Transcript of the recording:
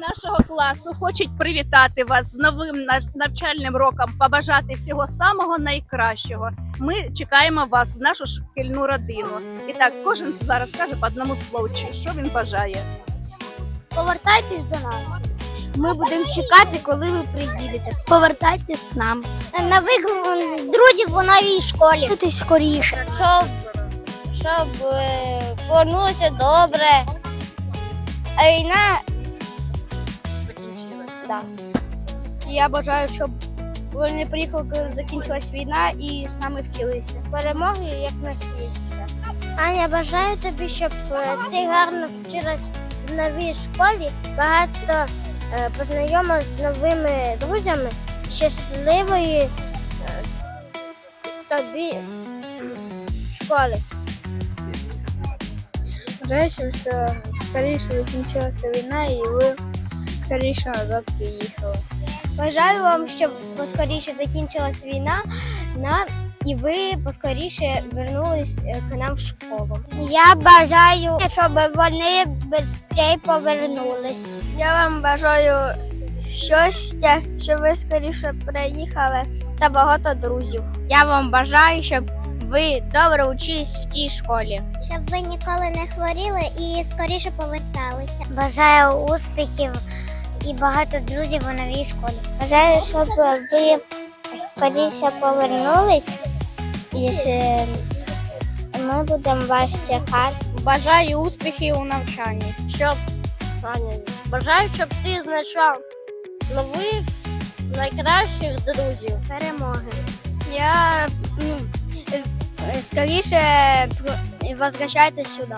нашого класу хочуть привітати вас з новим навчальним роком, побажати всього самого найкращого. Ми чекаємо вас в нашу шкільну родину. І так, кожен зараз скаже по одному слову, що він бажає. Повертайтесь до нас. Ми будемо чекати, коли ви приїдете. Повертайтесь к нам. На Нових друзів у новій школі. Тут скоріше. Щоб, щоб е, повернулося добре. А війна. Да. Я бажаю, щоб вони приїхали, коли закінчилась війна і з нами вчилися. Перемоги як найшвидше. Аня, бажаю тобі, щоб е, ти гарно вчилась в новій школі, багато е, познайомилась з новими друзями, щасливої е, тобі школи. Бажаю, щоб що скоріше закінчилася війна і ви скоріше назад приїхали. Бажаю вам, щоб поскоріше закінчилась війна на і ви поскоріше вернулись е, к нам в школу. Я бажаю, щоб вони швидше повернулись. Я вам бажаю щастя, щоб ви скоріше приїхали та багато друзів. Я вам бажаю, щоб ви добре учились в тій школі. Щоб ви ніколи не хворіли і скоріше поверталися. Бажаю успіхів і багато друзів у новій школі. Бажаю, щоб ви скоріше повернулись і ми будемо вас чекати. Бажаю успіхів у навчанні. Щоб бажаю, щоб ти знайшов нових найкращих друзів. Перемоги. Я скоріше возвращайтесь сюди.